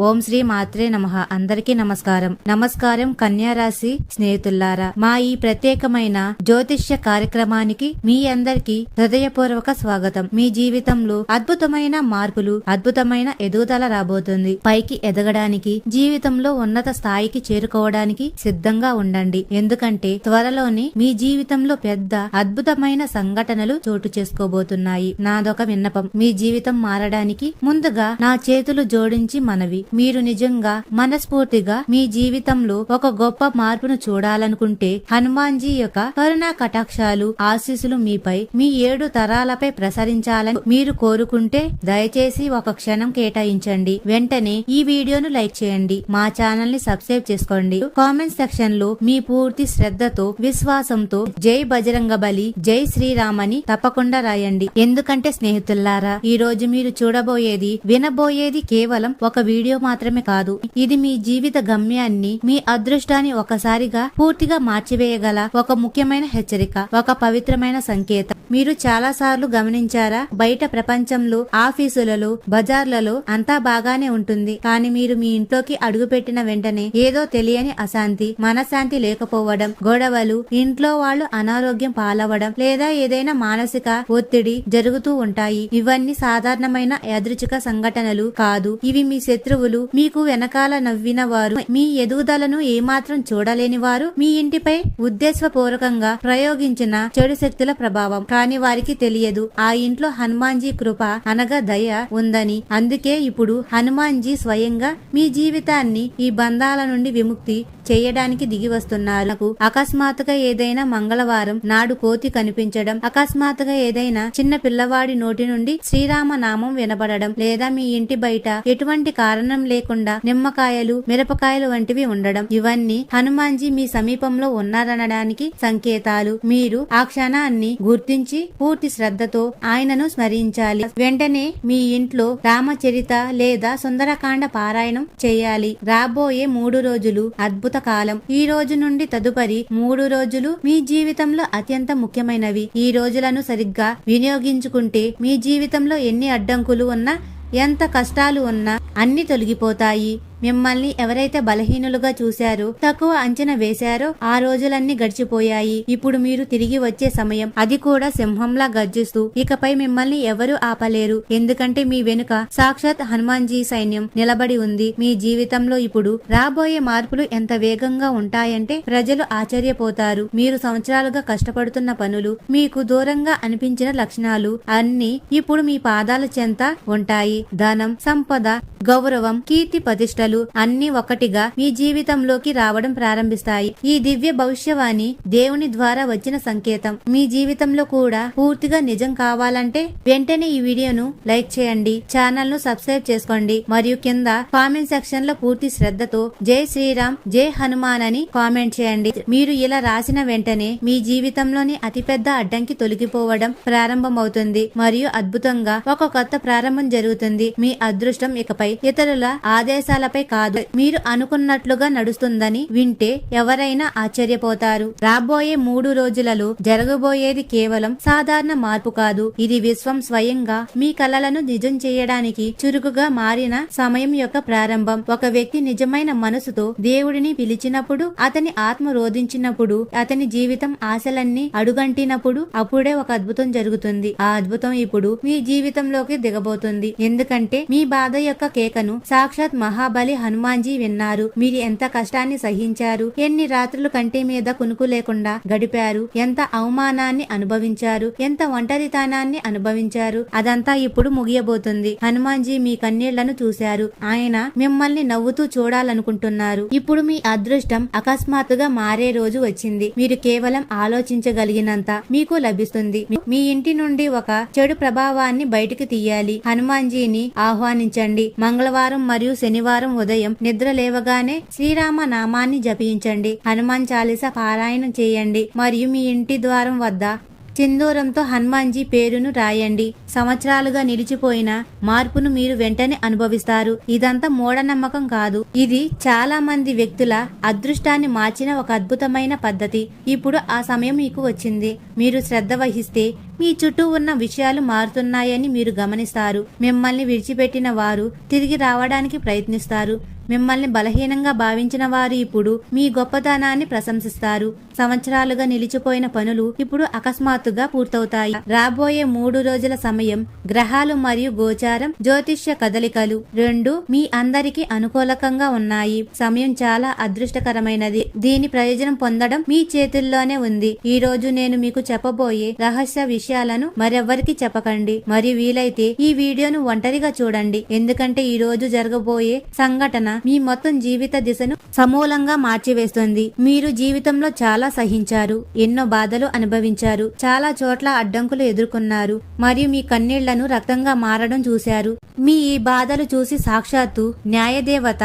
ఓం శ్రీ మాత్రే నమ. అందరికీ నమస్కారం. నమస్కారం కన్యారాశి స్నేహితులారా స్నేహితుల్లారా. మా ఈ ప్రత్యేకమైన జ్యోతిష్య కార్యక్రమానికి మీ అందరికీ హృదయపూర్వక స్వాగతం. మీ జీవితంలో అద్భుతమైన మార్పులు అద్భుతమైన ఎదుగుదల రాబోతుంది. పైకి ఎదగడానికి జీవితంలో ఉన్నత స్థాయికి చేరుకోవడానికి సిద్ధంగా ఉండండి. ఎందుకంటే త్వరలోనే మీ జీవితంలో పెద్ద అద్భుతమైన సంఘటనలు చోటు చేసుకోబోతున్నాయి. నాదొక విన్నపం. మీ జీవితం మారడానికి ముందుగా నా చేతులు జోడించి మనవి. మీరు నిజంగా మనస్ఫూర్తిగా మీ జీవితంలో ఒక గొప్ప మార్పును చూడాలనుకుంటే హనుమాన్జీ యొక్క కరుణా కటాక్షాలు ఆశీస్సులు మీపై మీ ఏడు తరాలపై ప్రసరించాలని మీరు కోరుకుంటే దయచేసి ఒక క్షణం కేటాయించండి. వెంటనే ఈ వీడియోను లైక్ చేయండి. మా ఛానల్ని సబ్స్క్రైబ్ చేసుకోండి. కామెంట్ సెక్షన్లో మీ పూర్తి శ్రద్ధతో విశ్వాసంతో జై బజరంగ బలి జై శ్రీరామ్ అని తప్పకుండా రాయండి. ఎందుకంటే స్నేహితుల్లారా ఈ రోజు మీరు చూడబోయేది వినబోయేది కేవలం ఒక వీడియో మాత్రమే కాదు ఇది మీ జీవిత గమ్యాన్ని మీ అదృష్టాన్ని ఒకసారిగా పూర్తిగా మార్చివేయగల ఒక ముఖ్యమైన హెచ్చరిక ఒక పవిత్రమైన సంకేతం. మీరు చాలా సార్లు గమనించారా? బయట ప్రపంచంలో ఆఫీసులలో బజార్లలో అంతా బాగానే ఉంటుంది. కానీ మీరు మీ ఇంట్లోకి అడుగుపెట్టిన వెంటనే ఏదో తెలియని అశాంతి మనశ్శాంతి లేకపోవడం గొడవలు ఇంట్లో వాళ్ళు అనారోగ్యం పాలవడం లేదా ఏదైనా మానసిక ఒత్తిడి జరుగుతూ ఉంటాయి. ఇవన్నీ సాధారణమైన యాదృచ్ఛిక సంఘటనలు కాదు. ఇవి మీ శత్రువు శత్రువులు మీకు వెనకాల నవ్విన వారు మీ ఎదుగుదలను ఏమాత్రం చూడలేని వారు మీ ఇంటిపై ఉద్దేశపూర్వకంగా ప్రయోగించిన చెడు శక్తుల ప్రభావం. కానీ వారికి తెలియదు ఆ ఇంట్లో హనుమాన్జీ కృప అనగా దయ ఉందని. అందుకే ఇప్పుడు హనుమాన్జీ స్వయంగా మీ జీవితాన్ని ఈ బంధాల నుండి విముక్తి చేయడానికి దిగి వస్తున్నారు. అకస్మాత్తుగా ఏదైనా మంగళవారం నాడు కోతి కనిపించడం అకస్మాత్తుగా ఏదైనా చిన్న పిల్లవాడి నోటి నుండి శ్రీరామ నామం వినబడడం లేదా మీ ఇంటి బయట ఎటువంటి కారణం లేకుండా నిమ్మకాయలు మిరపకాయలు వంటివి ఉండడం. ఇవన్నీ హనుమాన్జీ మీ సమీపంలో ఉన్నారనడానికి సంకేతాలు. మీరు ఆ క్షణాన్ని గుర్తించి పూర్తి శ్రద్ధతో ఆయనను స్మరించాలి. వెంటనే మీ ఇంట్లో రామచరిత లేదా సుందరకాండ పారాయణం చేయాలి. రాబోయే మూడు రోజులు అద్భుత కాలం. ఈ రోజు నుండి తదుపరి మూడు రోజులు మీ జీవితంలో అత్యంత ముఖ్యమైనవి. ఈ రోజులను సరిగ్గా వినియోగించుకుంటే మీ జీవితంలో ఎన్ని అడ్డంకులు ఉన్నా ఎంత కష్టాలు ఉన్నా అన్ని తొలగిపోతాయి. మిమ్మల్ని ఎవరైతే బలహీనులుగా చూశారో తక్కువ అంచనా వేశారో ఆ రోజులన్నీ గడిచిపోయాయి. ఇప్పుడు మీరు తిరిగి వచ్చే సమయం. అది కూడా సింహంలా గర్జిస్తూ ఇకపై మిమ్మల్ని ఎవరు ఆపలేరు. ఎందుకంటే మీ వెనుక సాక్షాత్ హనుమాన్జీ సైన్యం నిలబడి ఉంది. మీ జీవితంలో ఇప్పుడు రాబోయే మార్పులు ఎంత వేగంగా ఉంటాయంటే ప్రజలు ఆశ్చర్యపోతారు. మీరు సంవత్సరాలుగా కష్టపడుతున్న పనులు మీకు దూరంగా అనిపించిన లక్షణాలు అన్ని ఇప్పుడు మీ పాదాల చెంత ఉంటాయి. ధనం సంపద గౌరవం కీర్తి ప్రతిష్టలు అన్ని ఒకటిగా మీ జీవితంలోకి రావడం ప్రారంభిస్తాయి. ఈ దివ్య భవిష్యవాణి దేవుని ద్వారా వచ్చిన సంకేతం. మీ జీవితంలో కూడా పూర్తిగా నిజం కావాలంటే వెంటనే ఈ వీడియోను లైక్ చేయండి. ఛానల్ను సబ్స్క్రైబ్ చేసుకోండి. మరియు కింద కామెంట్ సెక్షన్లో పూర్తి శ్రద్ధతో జై శ్రీరామ్ జై హనుమాన్ అని కామెంట్ చేయండి. మీరు ఇలా రాసిన వెంటనే మీ జీవితంలోని అతిపెద్ద అడ్డంకి తొలగిపోవడం ప్రారంభమవుతుంది. మరియు అద్భుతంగా ఒక కొత్త ప్రారంభం జరుగుతుంది. మీ అదృష్టం ఇకపై ఇతరుల ఆదేశాలపై కాదు. మీరు అనుకున్నట్లుగా నడుస్తుందని వింటే ఎవరైనా ఆశ్చర్యపోతారు. రాబోయే మూడు రోజులలో జరగబోయేది కేవలం సాధారణ మార్పు కాదు. ఇది విశ్వం స్వయంగా మీ కలలను నిజం చేయడానికి చురుకుగా మారిన సమయం యొక్క ప్రారంభం. ఒక వ్యక్తి నిజమైన మనసుతో దేవుడిని పిలిచినప్పుడు అతని ఆత్మ రోధించినప్పుడు అతని జీవితం ఆశలన్నీ అడుగంటినప్పుడు అప్పుడే ఒక అద్భుతం జరుగుతుంది. ఆ అద్భుతం ఇప్పుడు మీ జీవితంలోకి దిగబోతుంది. ఎందుకంటే మీ బాధ యొక్క కేకను సాక్షాత్ మహాబలి హనుమాన్జీ విన్నారు. మీరు ఎంత కష్టాన్ని సహించారు? ఎన్ని రాత్రులు కంటి మీద కునుకు లేకుండా గడిపారు? ఎంత అవమానాన్ని అనుభవించారు? ఎంత ఒంటరితనాన్ని అనుభవించారు? అదంతా ఇప్పుడు ముగియబోతుంది. హనుమాన్జీ మీ కన్నీళ్ళను చూశారు. ఆయన మిమ్మల్ని నవ్వుతూ చూడాలనుకుంటున్నారు. ఇప్పుడు మీ అదృష్టం అకస్మాత్తుగా మారే రోజు వచ్చింది. మీరు కేవలం ఆలోచించగలిగినంత మీకు లభిస్తుంది. మీ ఇంటి నుండి ఒక చెడు ప్రభావాన్ని బయటికి తీయాలి. హనుమాన్జీని ఆహ్వానించండి. మంగళవారం మరియు శనివారం ఉదయం నిద్ర లేవగానే శ్రీరామ నామాన్ని జపించండి. హనుమాన్ చాలీస పారాయణం చేయండి. మరియు మీ ఇంటి ద్వారం వద్ద సింధూరంతో హనుమాన్జీ పేరును రాయండి. సంవత్సరాలుగా నిలిచిపోయిన మార్పును మీరు వెంటనే అనుభవిస్తారు. ఇదంతా మూఢనమ్మకం కాదు. ఇది చాలా మంది వ్యక్తుల అదృష్టాన్ని మార్చిన ఒక అద్భుతమైన పద్ధతి. ఇప్పుడు ఆ సమయం మీకు వచ్చింది. మీరు శ్రద్ధ వహిస్తే మీ చుట్టూ ఉన్న విషయాలు మారుతున్నాయని మీరు గమనిస్తారు. మిమ్మల్ని విడిచిపెట్టిన వారు తిరిగి రావడానికి ప్రయత్నిస్తారు. మిమ్మల్ని బలహీనంగా భావించిన వారు ఇప్పుడు మీ గొప్పతనాన్ని ప్రశంసిస్తారు. సంవత్సరాలుగా నిలిచిపోయిన పనులు ఇప్పుడు అకస్మాత్తుగా పూర్తవుతాయి. రాబోయే మూడు రోజుల సమయం గ్రహాలు మరియు గోచారం జ్యోతిష్య కదలికలు రెండు మీ అందరికీ అనుకూలకంగా ఉన్నాయి. సమయం చాలా అదృష్టకరమైనది. దీని ప్రయోజనం పొందడం మీ చేతుల్లోనే ఉంది. ఈ రోజు నేను మీకు చెప్పబోయే రహస్య విషయం విషయాలను మరెవ్వరికి చెప్పకండి. మరియు వీలైతే ఈ వీడియోను ఒంటరిగా చూడండి. ఎందుకంటే ఈ రోజు జరగబోయే సంఘటన మీ మొత్తం జీవిత దిశను సమూలంగా మార్చివేస్తుంది. మీరు జీవితంలో చాలా సహించారు. ఎన్నో బాధలు అనుభవించారు. చాలా చోట్ల అడ్డంకులు ఎదుర్కొన్నారు. మరియు మీ కన్నీళ్ళను రక్తంగా మారడం చూశారు. మీ ఈ బాధలు చూసి సాక్షాత్తు న్యాయదేవత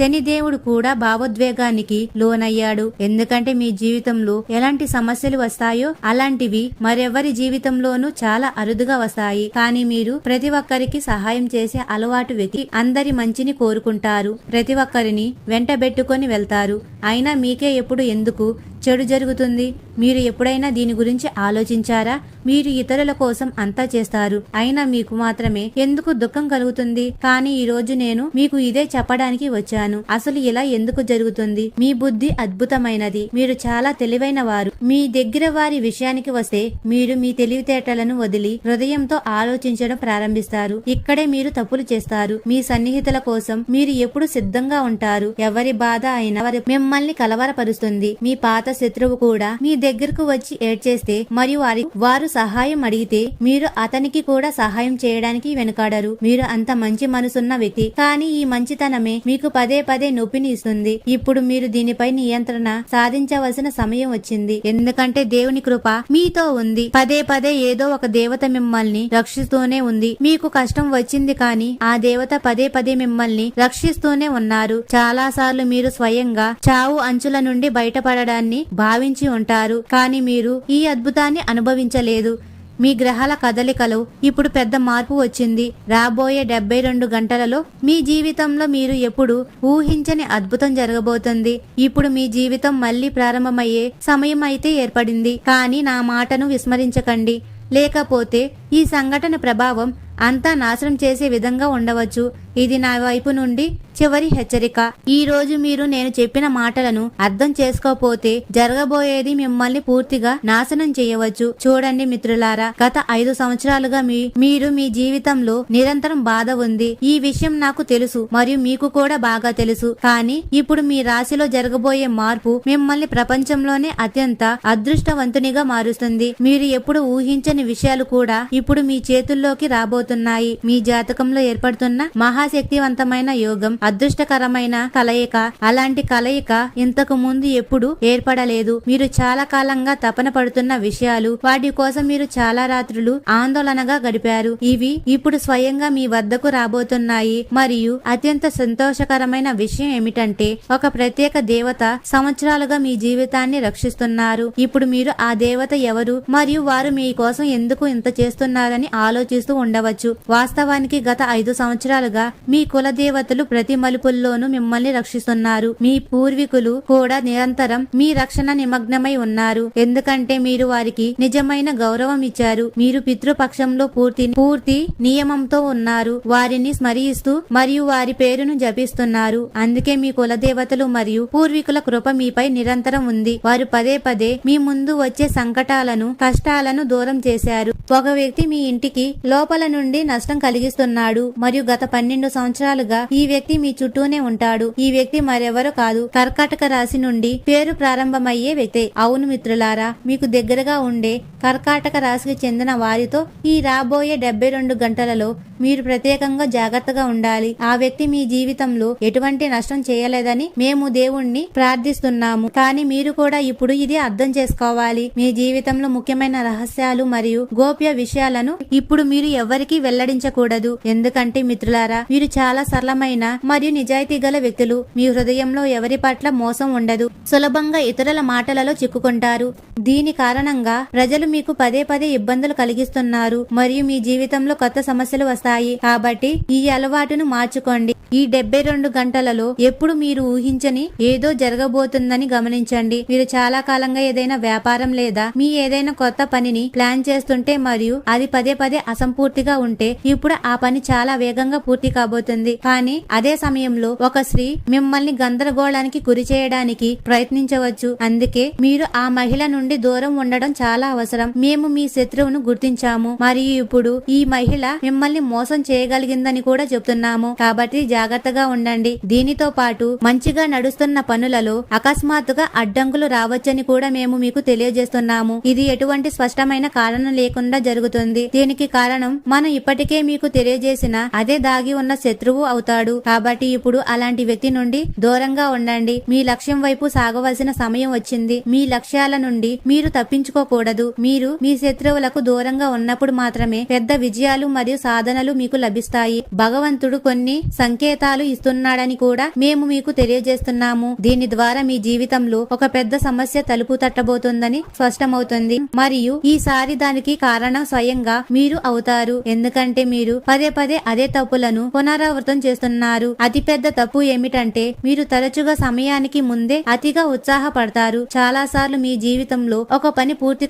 శనిదేవుడు కూడా భావోద్వేగానికి లోనయ్యాడు. ఎందుకంటే మీ జీవితంలో ఎలాంటి సమస్యలు వస్తాయో అలాంటివి మరెవరి జీవితంలోనూ చాలా అరుదుగా వస్తాయి. కానీ మీరు ప్రతి ఒక్కరికి సహాయం చేసే అలవాటు వ్యక్తి అందరి మంచిని కోరుకుంటారు. ప్రతి ఒక్కరిని వెంటబెట్టుకొని వెళ్తారు. అయినా మీకే ఎప్పుడు ఎందుకు? చెడు జరుగుతుంది. మీరు ఎప్పుడైనా దీని గురించి ఆలోచించారా? మీరు ఇతరుల కోసం అంతా చేస్తారు. అయినా మీకు మాత్రమే ఎందుకు దుఃఖం కలుగుతుంది? కానీ ఈ రోజు నేను మీకు ఇదే చెప్పడానికి వచ్చాను. అసలు ఇలా ఎందుకు జరుగుతుంది? మీ బుద్ధి అద్భుతమైనది. మీరు చాలా తెలివైన వారు. మీ దగ్గర వారి విషయానికి వస్తే మీరు మీ తెలివితేటలను వదిలి హృదయంతో ఆలోచించడం ప్రారంభిస్తారు. ఇక్కడే మీరు తప్పులు చేస్తారు. మీ సన్నిహితుల కోసం మీరు ఎప్పుడు సిద్ధంగా ఉంటారు. ఎవరి బాధ అయినా వారి మిమ్మల్ని కలవరపరుస్తుంది. మీ పాత శత్రువు కూడా మీ దగ్గరకు వచ్చి ఏడ్చేస్తే మరియు వారి వారు సహాయం అడిగితే మీరు అతనికి కూడా సహాయం చేయడానికి వెనుకాడరు. మీరు అంత మంచి మనసున్న వ్యక్తి. కానీ ఈ మంచితనమే మీకు పదే పదే నొప్పిని ఇస్తుంది. ఇప్పుడు మీరు దీనిపై నియంత్రణ సాధించవలసిన సమయం వచ్చింది. ఎందుకంటే దేవుని కృప మీతో ఉంది. పదే పదే ఏదో ఒక దేవత మిమ్మల్ని రక్షిస్తూనే ఉంది. మీకు కష్టం వచ్చింది కానీ ఆ దేవత పదే పదే మిమ్మల్ని రక్షిస్తూనే ఉన్నారు. చాలా సార్లు మీరు స్వయంగా చావు అంచుల నుండి బయటపడడాన్ని భావించి ఉంటారు. కానీ మీరు ఈ అద్భుతాన్ని అనుభవించలేదు. మీ గ్రహాల కదలికలో ఇప్పుడు పెద్ద మార్పు వచ్చింది. రాబోయే డెబ్బై రెండు గంటలలో మీ జీవితంలో మీరు ఎప్పుడు ఊహించని అద్భుతం జరగబోతుంది. ఇప్పుడు మీ జీవితం మళ్ళీ ప్రారంభమయ్యే సమయం అయితే ఏర్పడింది. కానీ నా మాటను విస్మరించకండి. లేకపోతే ఈ సంఘటన ప్రభావం అంతా నాశనం చేసే విధంగా ఉండవచ్చు. ఇది నా వైపు నుండి చివరి హెచ్చరిక. ఈ రోజు మీరు నేను చెప్పిన మాటలను అర్థం చేసుకోపోతే జరగబోయేది మిమ్మల్ని పూర్తిగా నాశనం చేయవచ్చు. చూడండి మిత్రులారా గత ఐదు సంవత్సరాలుగా మీ మీరు మీ జీవితంలో నిరంతరం బాధ ఉంది. ఈ విషయం నాకు తెలుసు మరియు మీకు కూడా బాగా తెలుసు. కానీ ఇప్పుడు మీ రాశిలో జరగబోయే మార్పు మిమ్మల్ని ప్రపంచంలోనే అత్యంత అదృష్టవంతునిగా మారుస్తుంది. మీరు ఎప్పుడు ఊహించని విషయాలు కూడా ఇప్పుడు మీ చేతుల్లోకి రాబోతున్నాయి. మీ జాతకంలో ఏర్పడుతున్న మహాశక్తివంతమైన యోగం అదృష్టకరమైన కలయిక. అలాంటి కలయిక ఇంతకు ముందు ఎప్పుడు ఏర్పడలేదు. మీరు చాలా కాలంగా తపన పడుతున్న విషయాలు వాటి కోసం మీరు చాలా రాత్రులు ఆందోళనగా గడిపారు. ఇవి ఇప్పుడు స్వయంగా మీ వద్దకు రాబోతున్నాయి. మరియు అత్యంత సంతోషకరమైన విషయం ఏమిటంటే ఒక ప్రత్యేక దేవత సంవత్సరాలుగా మీ జీవితాన్ని రక్షిస్తున్నారు. ఇప్పుడు మీరు ఆ దేవత ఎవరు? మరియు వారు మీ కోసం ఎందుకు ఇంత చేస్తున్నారని ఆలోచిస్తూ ఉండవచ్చు. వాస్తవానికి గత ఐదు సంవత్సరాలుగా మీ కుల దేవతలు ప్రతి మలుపుల్లోనూ మిమ్మల్ని రక్షిస్తున్నారు. మీ పూర్వీకులు కూడా నిరంతరం మీ రక్షణ నిమగ్నమై ఉన్నారు. ఎందుకంటే మీరు వారికి నిజమైన గౌరవం ఇచ్చారు. మీరు పితృపక్షంలో పూర్తి పూర్తి నియమంతో ఉన్నారు. వారిని స్మరిస్తూ మరియు వారి పేరును జపిస్తున్నారు. అందుకే మీ కుల దేవతలు మరియు పూర్వీకుల కృప మీపై నిరంతరం ఉంది. వారు పదే పదే మీ ముందు వచ్చే సంకటాలను కష్టాలను దూరం చేశారు. ఒక వ్యక్తి మీ ఇంటికి లోపల నుండి నష్టం కలిగిస్తున్నాడు. మరియు గత పన్నెండు సంవత్సరాలుగా ఈ వ్యక్తి మీ చుట్టూనే ఉంటాడు. ఈ వ్యక్తి మరెవరో కాదు. కర్కాటక రాశి నుండి పేరు ప్రారంభమయ్యే వ్యక్తి. అవును మిత్రులారా మీకు దగ్గరగా ఉండే కర్కాటక రాశికి చెందిన వారితో ఈ రాబోయే డెబ్బై రెండు గంటలలో మీరు ప్రత్యేకంగా జాగ్రత్తగా ఉండాలి. ఆ వ్యక్తి మీ జీవితంలో ఎటువంటి నష్టం చేయలేదని మేము దేవుణ్ణి ప్రార్థిస్తున్నాము. కానీ మీరు కూడా ఇప్పుడు ఇది అర్థం చేసుకోవాలి. మీ జీవితంలో ముఖ్యమైన రహస్యాలు మరియు గోప్య విషయాలను ఇప్పుడు మీరు ఎవరికి వెల్లడించకూడదు. ఎందుకంటే మిత్రులారా మీరు చాలా సరళమైన మరియు నిజాయితీ గల వ్యక్తులు. మీ హృదయంలో ఎవరి పట్ల మోసం ఉండదు. సులభంగా ఇతరుల మాటలలో చిక్కుకుంటారు. దీని కారణంగా ప్రజలు మీకు పదే పదే ఇబ్బందులు కలిగిస్తున్నారు మరియు మీ జీవితంలో కొత్త సమస్యలు వస్తాయి. కాబట్టి ఈ అలవాటును మార్చుకోండి. ఈ డెబ్బై రెండు గంటలలో ఎప్పుడు మీరు ఊహించని ఏదో జరగబోతుందని గమనించండి. మీరు చాలా కాలంగా ఏదైనా వ్యాపారం లేదా మీ ఏదైనా కొత్త పనిని ప్లాన్ చేస్తుంటే మరియు అది పదే పదే అసంపూర్తిగా ఉంటే ఇప్పుడు ఆ పని చాలా వేగంగా పూర్తి కాబోతుంది. కానీ అదే సమయంలో ఒక స్త్రీ మిమ్మల్ని గందరగోళానికి గురి చేయడానికి ప్రయత్నించవచ్చు. అందుకే మీరు ఆ మహిళ నుండి దూరం ఉండడం చాలా అవసరం. మేము మీ శత్రువును గుర్తించాము. మరియు ఇప్పుడు ఈ మహిళ మిమ్మల్ని మోసం చేయగలిగిందని కూడా చెప్తున్నాము. కాబట్టి జాగ్రత్తగా ఉండండి. దీనితో పాటు మంచిగా నడుస్తున్న పనులలో అకస్మాత్తుగా అడ్డంకులు రావచ్చని కూడా మేము మీకు తెలియజేస్తున్నాము. ఇది ఎటువంటి స్పష్టమైన కారణం లేకుండా జరుగుతుంది. దీనికి కారణం మనం ఇప్పటికే మీకు తెలియజేసిన అదే దాగి ఉన్న శత్రువు అవుతాడు. కాబట్టి ఇప్పుడు అలాంటి వ్యక్తి నుండి దూరంగా ఉండండి. మీ లక్ష్యం వైపు సాగవలసిన సమయం వచ్చింది. మీ లక్ష్యాల నుండి మీరు తప్పించుకోకూడదు. మీరు మీ శత్రువులకు దూరంగా ఉన్నప్పుడు మాత్రమే పెద్ద విజయాలు మరియు సాధనలు మీకు లభిస్తాయి. భగవంతుడు కొన్ని సంకేతాలు ఇస్తున్నాడని కూడా మేము మీకు తెలియజేస్తున్నాము. దీని ద్వారా మీ జీవితంలో ఒక పెద్ద సమస్య తలుపు తట్టబోతుందని స్పష్టమవుతుంది. మరియు ఈసారి దానికి కారణం స్వయంగా మీరు అవుతారు. ఎందుకంటే మీరు పదే పదే అదే తప్పులను పునరావృతం చేస్తున్నారు. అతి పెద్ద తప్పు ఏమిటంటే మీరు తరచుగా సమయానికి ముందే అతిగా ఉత్సాహపడతారు. చాలా సార్లు మీ జీవితంలో ఒక పని పూర్తి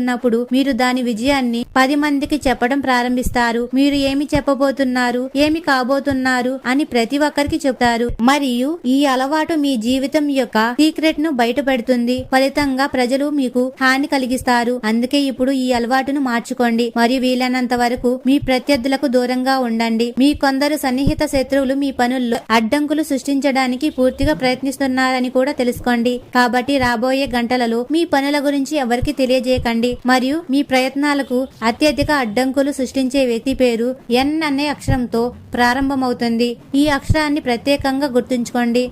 చెప్పబోతున్నప్పుడు మీరు దాని విజయాన్ని పది మందికి చెప్పడం ప్రారంభిస్తారు. మీరు ఏమి చెప్పబోతున్నారు? ఏమి కాబోతున్నారు? అని ప్రతి ఒక్కరికి చెప్తారు. మరియు ఈ అలవాటు మీ జీవితం యొక్క సీక్రెట్ను బయటపెడుతుంది. ఫలితంగా ప్రజలు మీకు హాని కలిగిస్తారు. అందుకే ఇప్పుడు ఈ అలవాటును మార్చుకోండి. మరియు వీలైనంత వరకు మీ ప్రత్యర్థులకు దూరంగా ఉండండి. మీ కొందరు సన్నిహిత శత్రువులు మీ పనుల్లో అడ్డంకులు సృష్టించడానికి పూర్తిగా ప్రయత్నిస్తున్నారని కూడా తెలుసుకోండి. కాబట్టి రాబోయే గంటలలో మీ పనుల గురించి ఎవరికి తెలియజేయకండి. మరియు మీ ప్రయత్నాలకు అత్యధిక అడ్డంకులు సృష్టించే వ్యక్తి పేరు ఎన్ అనే అక్షరంతో ప్రారంభమవుతుంది. ఈ అక్షరాన్ని ప్రత్యేకంగా గుర్తుంచుకోండి.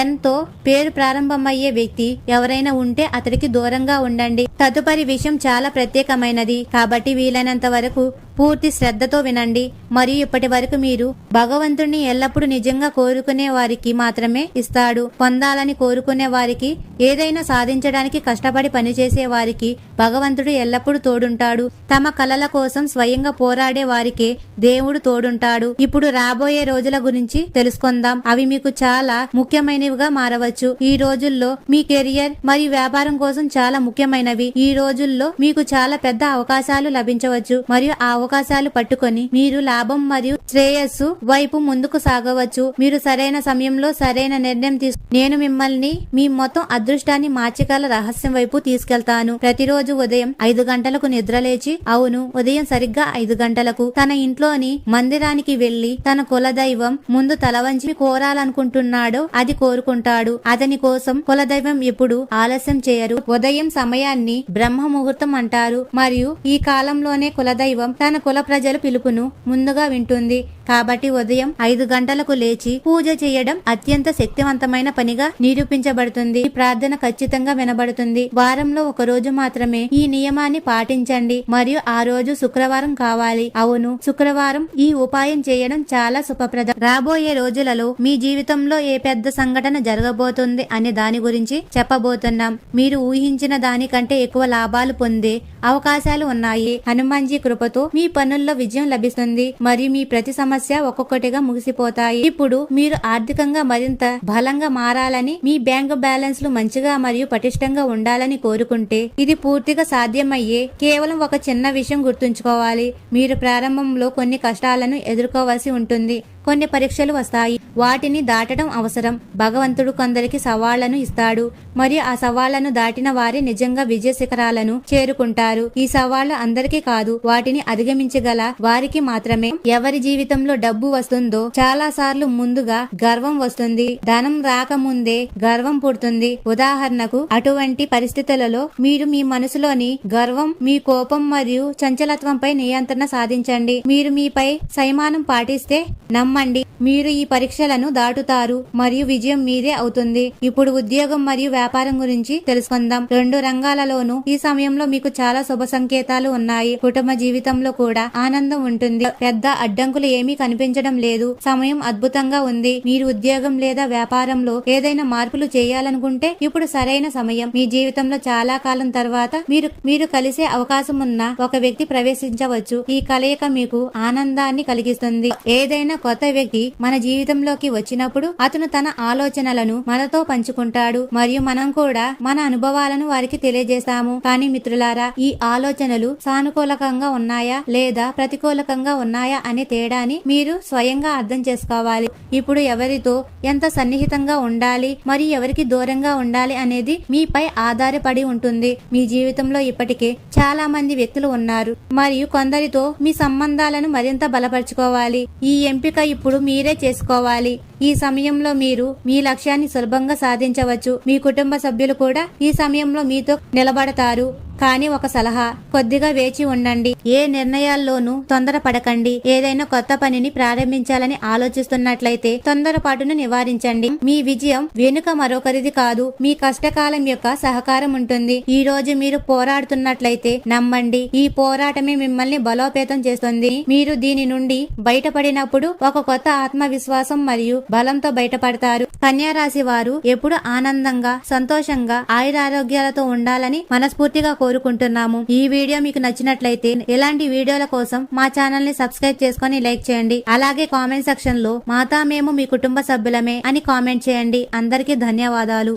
ఎన్తో పేరు ప్రారంభమయ్యే వ్యక్తి ఎవరైనా ఉంటే అతడికి దూరంగా ఉండండి. తదుపరి విషయం చాలా ప్రత్యేకమైనది. కాబట్టి వీలైనంత వరకు పూర్తి శ్రద్ధతో వినండి. మరియు ఇప్పటి వరకు మీరు భగవంతుణ్ణి ఎల్లప్పుడూ నిజంగా కోరుకునే వారికి మాత్రమే ఇస్తాడు. పొందాలని కోరుకునే వారికి ఏదైనా సాధించడానికి కష్టపడి పనిచేసే వారికి భగవంతుడు ఎల్లప్పుడూ తోడుంటాడు. తమ కలల కోసం స్వయంగా పోరాడే వారికే దేవుడు తోడుంటాడు. ఇప్పుడు రాబోయే రోజుల గురించి తెలుసుకుందాం. అవి మీకు చాలా ముఖ్యమైనవిగా మారవచ్చు. ఈ రోజుల్లో మీ కెరియర్ మరియు వ్యాపారం కోసం చాలా ముఖ్యమైనవి. ఈ రోజుల్లో మీకు చాలా పెద్ద అవకాశాలు లభించవచ్చు. మరియు ఆ అవకాశాలు పట్టుకొని మీరు లాభం మరియు శ్రేయస్సు వైపు ముందుకు సాగవచ్చు. మీరు సరైన సమయంలో సరైన నిర్ణయం తీసు నేను మిమ్మల్ని మీ మొత్తం అదృష్టాన్ని మార్చగల రహస్యం వైపు తీసుకెళ్తాను. ప్రతిరోజు ఉదయం ఐదు గంటలకు నిద్రలేచి అవును ఉదయం సరిగ్గా ఐదు గంటలకు తన ఇంట్లోని మందిరానికి వెళ్ళి తన కులదైవం ముందు తల వంచి కోరాలనుకుంటున్నాడో అది కోరుకుంటాడు. అతని కోసం కులదైవం ఎప్పుడు ఆలస్యం చేయరు. ఉదయం సమయాన్ని బ్రహ్మ ముహూర్తం అంటారు. మరియు ఈ కాలంలోనే కులదైవం తన కుల ప్రజల పిలుపును ముందుగా వింటుంది. కాబట్టి ఉదయం ఐదు గంటలకు లేచి పూజ చేయడం అత్యంత శక్తివంతమైన పనిగా నిరూపించబడుతుంది. ఈ ప్రార్థన ఖచ్చితంగా వినబడుతుంది. వారంలో ఒక రోజు మాత్రమే ఈ నియమాన్ని పాటించండి. మరియు ఆ రోజు శుక్రవారం కావాలి. అవును శుక్రవారం ఈ ఉపాయం చేయడం చాలా శుభప్రదం. రాబోయే రోజులలో మీ జీవితంలో ఏ పెద్ద సంఘటన జరగబోతుంది అనే దాని గురించి చెప్పబోతున్నాం. మీరు ఊహించిన దానికంటే ఎక్కువ లాభాలు పొందే అవకాశాలు ఉన్నాయి. హనుమాన్జీ కృపతో మీ పనుల్లో విజయం లభిస్తుంది. మరియు మీ ప్రతి సమస్య సమస్య ఒక్కొక్కటిగా ముగిసిపోతాయి. ఇప్పుడు మీరు ఆర్థికంగా మరింత బలంగా మారాలని మీ బ్యాంక్ బ్యాలెన్స్లు మంచిగా మరియు పటిష్టంగా ఉండాలని కోరుకుంటే ఇది పూర్తిగా సాధ్యమయ్యే కేవలం ఒక చిన్న విషయం గుర్తుంచుకోవాలి. మీరు ప్రారంభంలో కొన్ని కష్టాలను ఎదుర్కోవాల్సి ఉంటుంది. కొన్ని పరీక్షలు వస్తాయి. వాటిని దాటడం అవసరం. భగవంతుడు కొందరికి సవాళ్ళను ఇస్తాడు. మరియు ఆ సవాళ్ళను దాటిన వారే నిజంగా విజయ శిఖరాలను చేరుకుంటారు. ఈ సవాళ్ళు అందరికీ కాదు వాటిని అధిగమించగల వారికి మాత్రమే. ఎవరి జీవితంలో డబ్బు వస్తుందో చాలా సార్లు ముందుగా గర్వం వస్తుంది. ధనం రాకముందే గర్వం పుడుతుంది. ఉదాహరణకు అటువంటి పరిస్థితులలో మీరు మీ మనసులోని గర్వం మీ కోపం మరియు చంచలత్వంపై నియంత్రణ సాధించండి. మీరు మీపై సైమానం పాటిస్తే నమ్మ నమ్మండి. మీరు ఈ పరీక్షలను దాటుతారు మరియు విజయం మీదే అవుతుంది. ఇప్పుడు ఉద్యోగం మరియు వ్యాపారం గురించి తెలుసుకుందాం. రెండు రంగాలలోనూ ఈ సమయంలో మీకు చాలా శుభ సంకేతాలు ఉన్నాయి. కుటుంబ జీవితంలో కూడా ఆనందం ఉంటుంది. పెద్ద అడ్డంకులు ఏమీ కనిపించడం లేదు. సమయం అద్భుతంగా ఉంది. మీరు ఉద్యోగం లేదా వ్యాపారంలో ఏదైనా మార్పులు చేయాలనుకుంటే ఇప్పుడు సరైన సమయం. మీ జీవితంలో చాలా కాలం తర్వాత మీరు మీరు కలిసే అవకాశం ఉన్న ఒక వ్యక్తి ప్రవేశించవచ్చు. ఈ కలయిక మీకు ఆనందాన్ని కలిగిస్తుంది. ఏదైనా కొత్త వ్యక్తి మన జీవితంలోకి వచ్చినప్పుడు అతను తన ఆలోచనలను మనతో పంచుకుంటాడు మరియు మనం కూడా మన అనుభవాలను వారికి తెలియజేస్తాము. కానీ మిత్రులారా ఈ ఆలోచనలు సానుకూలకంగా ఉన్నాయా లేదా ప్రతికూలకంగా ఉన్నాయా అనే తేడాని మీరు స్వయంగా అర్థం చేసుకోవాలి. ఇప్పుడు ఎవరితో ఎంత సన్నిహితంగా ఉండాలి మరియు ఎవరికి దూరంగా ఉండాలి అనేది మీపై ఆధారపడి ఉంటుంది. మీ జీవితంలో ఇప్పటికే చాలా మంది వ్యక్తులు ఉన్నారు. మరియు కొందరితో మీ సంబంధాలను మరింత బలపరుచుకోవాలి. ఈ ఎంపిక ఇప్పుడు మీరే చేసుకోవాలి. ఈ సమయంలో మీరు మీ లక్ష్యాన్ని సులభంగా సాధించవచ్చు. మీ కుటుంబ సభ్యులు కూడా ఈ సమయంలో మీతో నిలబడతారు. కానీ ఒక సలహా కొద్దిగా వేచి ఉండండి. ఏ నిర్ణయాల్లోనూ తొందరపడకండి. ఏదైనా కొత్త పనిని ప్రారంభించాలని ఆలోచిస్తున్నట్లయితే తొందరపాటును నివారించండి. మీ విజయం వెనుక మరొకరిది కాదు. మీ కష్టకాలం యొక్క సహకారం ఉంటుంది. ఈ రోజు మీరు పోరాడుతున్నట్లయితే నమ్మండి. ఈ పోరాటమే మిమ్మల్ని బలోపేతం చేస్తుంది. మీరు దీని నుండి బయటపడినప్పుడు ఒక కొత్త ఆత్మవిశ్వాసం మరియు బలంతో బయటపడతారు. కన్యారాశి వారు ఎప్పుడు ఆనందంగా సంతోషంగా ఆయురారోగ్యాలతో ఉండాలని మనస్ఫూర్తిగా కోరుకుంటున్నాము. ఈ వీడియో మీకు నచ్చినట్లయితే ఇలాంటి వీడియోల కోసం మా ఛానల్ని సబ్స్క్రైబ్ చేసుకొని లైక్ చేయండి. అలాగే కామెంట్ సెక్షన్లో మాతా మేము మీ కుటుంబ సభ్యులమే అని కామెంట్ చేయండి. అందరికీ ధన్యవాదాలు.